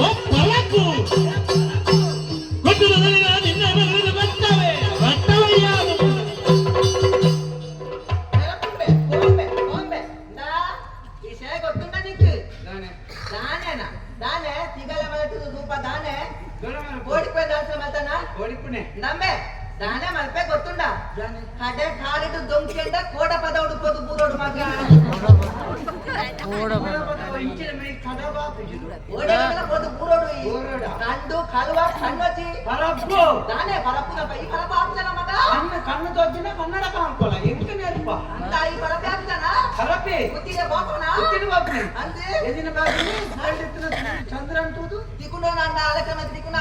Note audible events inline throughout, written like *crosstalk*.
ಒಪ್ಪಲಕು ಕೊಟ್ಟು ಮೊದಲಿನ ನಿನ್ನ ಮಗನ దానే మనపే ಗೊತ್ತುಂಡ ಕಡೆ ಕಾಲಿಟ್ಟು ದೊಂಕೆಂಡ ಕೋಡ ಪದ ಹುಡುಕೋದು ಬೂರೋಡು ಮಗ కండు కలువ కన్నొచ్చి. పరప్పు దానే పరప్పు ఈ పరపు ఆప్షన్ మగ కన్ను కన్ను తొచ్చిన కన్నడ కానుకోలే. ఎందుకు నేర్ప? అంత ఈ పరపు ಹರಪೆ. ಗೊತ್ತಿಲ್ಲ ಬಾಪನ ಗೊತ್ತಿಲ್ಲ ಬಾಪನೆ ಅಂದೆ? ಎದಿನ ಬಾಪನೆ ಚಂದ್ರ ಅಂತೂದು ತಿಕುನ ನನ್ನ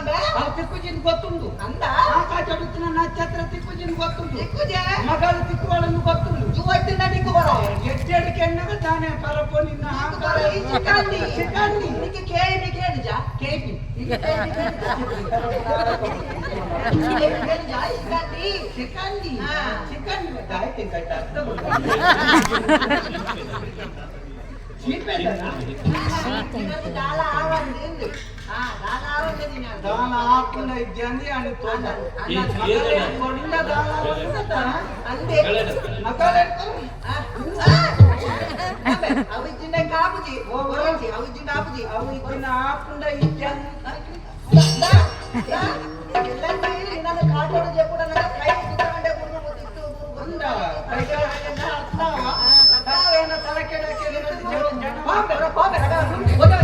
ಬೇ ಆ ತಿಕ್ಕುಜಿನ ಗೊತ್ತುಂಡು ಅಂದ? ಆ ಕಾಚಾಡುತ್ತಿನ ನಾ ಛತ್ರ ತಿಕ್ಕುಜಿನ ಗೊತ್ತುಂಡು ತಿಕ್ಕುಜೆ ಮಗಳ ತಿಕ್ಕುಗಳನ್ನು ಗೊತ್ತುಂಡು ಜುವತ್ತಿನ ನಿಕ್ಕು ಬರ ಎಟ್ಟೆಡು ಕೆಣ್ಣಗ ತಾನೆ ಕರಪೋ ನಿನ್ನ ಅಹಂಕಾರ ಈ ಕೇಳಿ ಕೇಳಿ ಜಾ चिकन नहीं चिकन बताए कि कटा तो चिकन दाल आवाज नहीं दाल आवाज नहीं दाल आपको नहीं जानती आने तो ना मगले कोड़ी ना दाल आवाज नहीं था अंधे मगले को అవి చిన్న కాపుజీ ఓ గురించి అవి చిన్న ఆపుజీ అవి చిన్న ఆపుకుండా ఇచ్చాను पाप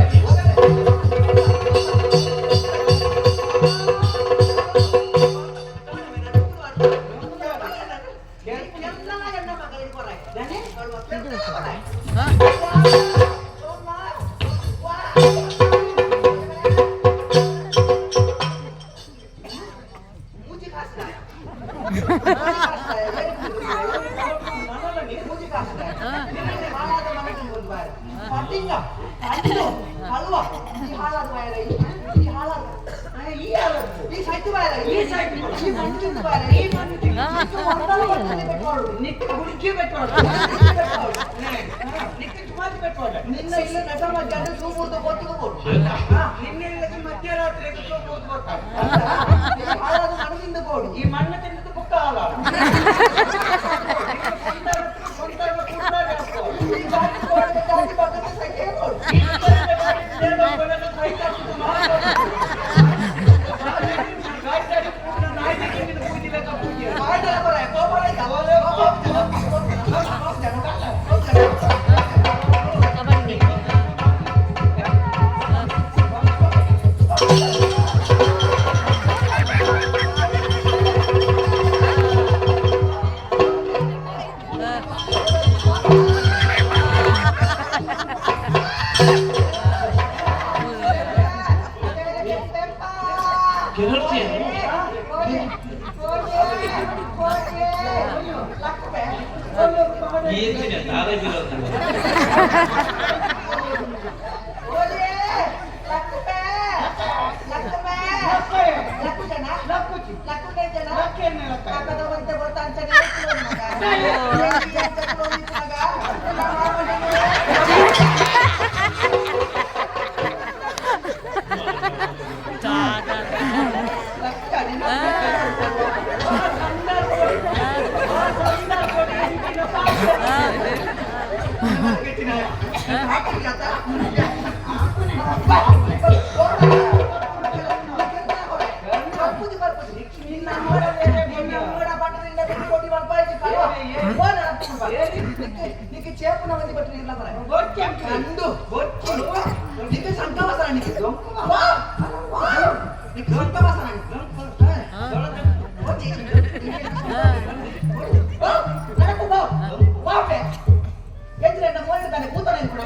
ನಿನ್ನ ಇಲ್ಲ ನಟ ಮಧ್ಯಾಹ್ನ ಸೂಮೂರ್ತ ಗೊತ್ತಿಗೂ ನಿನ್ನ ಇಲ್ಲಕ್ಕೆ ಮಧ್ಯರಾತ್ರಿ ಸೂಮೂರ್ತ ಗೊತ್ತಾಗ ಮನದಿಂದ ಕೋಡು ಈ ಮಣ್ಣ ತಿಂದದ್ದು ಪುಕ್ಕ ಆಗಲ್ಲ 그렇지. 얘들이 뭐? 나를 밀었다. *laughs* నీకు చేపు నవ్వంది బట్టి ఇలా కండు నీకు సంకవాసన నీకు వా! వా! నీకు సంకవాసన నడకు బా వాపే ఎదురైన మోయి దాన్ని కూతనే కూడా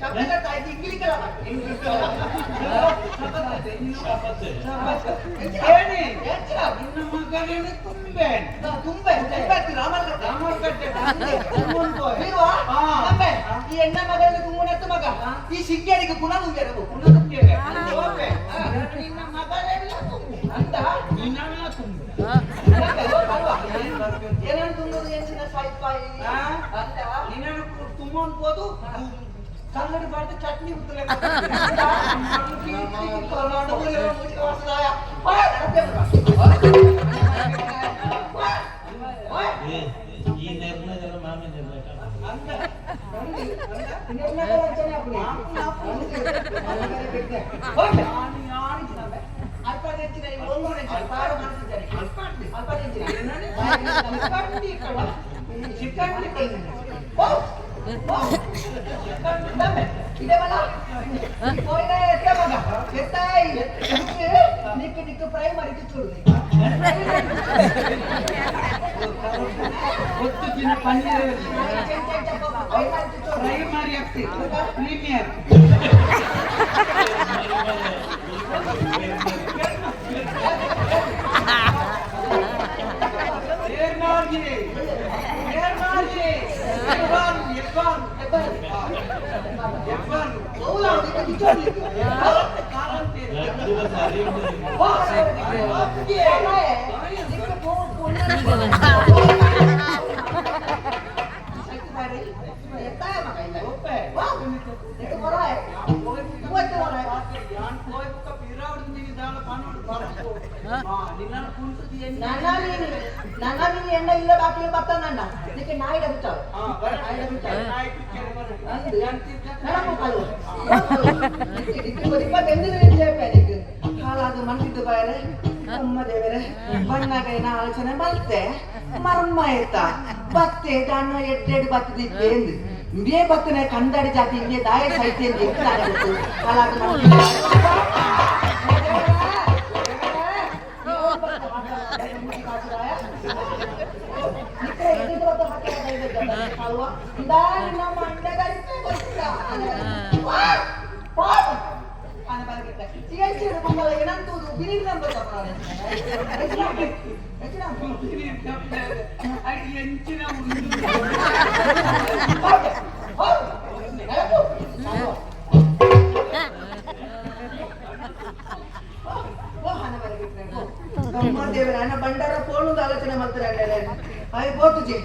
ಶಬ್ದ ತಾಯ್ತಿ ಇಂಗ್ಲಿಕಲ್ಲ ಮತ್ತೆ. ಏನಿ ಹೆಚ್ಚಿನ. ನಿನ್ನ ಮಗನೇನು ತುಂಬೆ ನಾ ತುಂಬೆ, ತುಂಬೆ ಆಗ್ತಿ ರಾಮನ ಕಥೆ. ರಾಮರ್ ಕಟ್ಟೆ ಬೀರುವ? ಹಾ. ನಮ್ಮೆ, ಈ ಹೆಣ್ಣ ಮಗನಿಗೆ ಗುಮ್ಮನೆತ್ತ ಮಗ ಈ ಸಿಂಗ್ಯಾರಿಗೆ ಗುಣ ತುಂಬಿರಬೇಕು ನಿನ್ನ ಮಗನೇನು ತುಂಬೆ ಅಂತ ನಿನ್ನ ತುಂಬೆ ಏನಂತ ತುಂಬೋದು ಎಂಚಿನ ಸಾಯಿಪಾಯಿ ಆ? ಅಂತ ನಿನ್ನನ್ನು ತುಂಬೊಂದು ಹೋದು ಕನ್ನಡಿ ಬಾರ್ದು ಚಟ್ನಿ చూడు ಒತ್ತು ದಿನ ಪನ್ನೀರ್ ಪ್ರೈಮರಿ ಪ್ರೀಮಿಯರ್ ನನ್ನ ಎಣ್ಣ ಇಲ್ಲ ಬಾಕಿ ಬರ್ತಾನಣ್ಣ ಇದಕ್ಕೆ ನಾಯಿ ಡಬ್ಬಿತಾವೆ ಹಾ ಬರ ಆಯ್ತು ಆಯ್ತು ಒಂದು ಮಂದಿದ್ದು ಬಾಯರೆ ಅಮ್ಮ ದೇವರೇ ಬಣ್ಣಗ ಆಲೋಚನೆ ಬಲ್ತೆ ಮರ್ಮ ಆಯ್ತಾ ಬತ್ತೆ ದಾನ, ಎಡ್ಡೆಡ್ ಬತ್ತದಿದ್ದೆ ಎಂದು. ಇಂದೇ ಬತ್ತನೆ ಕಂದಾಡಿ ಜಾತಿ, ಇಂದೇ ದಾಯ ಸಹಿತ ಎಂದು ಎತ್ತಾಗಿತ್ತು ಅಲ್ಲ நிகழ்ச்சியோட பொங்கலை இனந்தூது ಬಂಡಾರ ಫೋನು ಆಲೋಚನೆ ಮಾಡ್ತಾರೆ ಅಯ್ಯ ಬೋತುಜಿ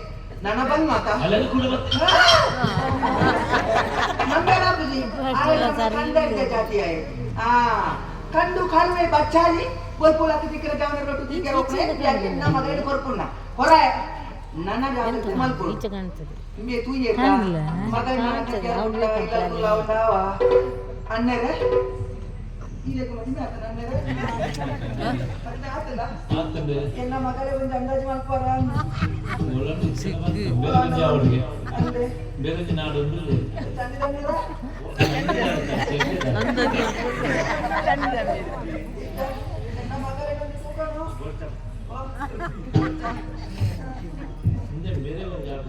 ನನ್ನ ಬಂದ್ ಮಾತಾ ಬರ್ತದೆ. नंबर बुझी कंदर के जाती है हाँ कंदू खाल में बच्चा जी बोल पोला की दिक्कत जाने रोटी दी के रोकने जाके ना मगरे पर पुना हो रहा है नाना जाने तुमल पुर ಈಚೆ ಕಾಣ್ತದೆ ये तू ये का ಕಾಣ್ಲ? मगर ना ಕಾಣ್ತದೆ, क्या ಅವ್ನ್ಲೆ उल्ला इला ಕಾಣ್ತದೆ. उल्ला उल्लावा अन्ने रे ile को मत आता अन्ने रे ಮತ್ತೆ ಆತಲ್ಲ ಆಗ್ತದೆ. ಎನ್ನ ಮಗಳೇ ಒಂದು ಅಂದಾಜು ಮಾಡ್ಕೊರ ಒಳಗೆ ಸಿಕ್ಕಿ ಬೇರೆ ಒಂಜಿ ಅವಳಿಗೆ. ಅಂದ್ರೆ ಬೇರೆ ಒಂಜಿ ನಾಡು ಉಂಟು. ಚಂದಿರಂದಿರ ಎನ್ನ ಮಗಳೇ ಒಂದು ತೂಕನು ಹಿಂದೆ ಬೇರೆ ಒಂಜಿ ಆಡು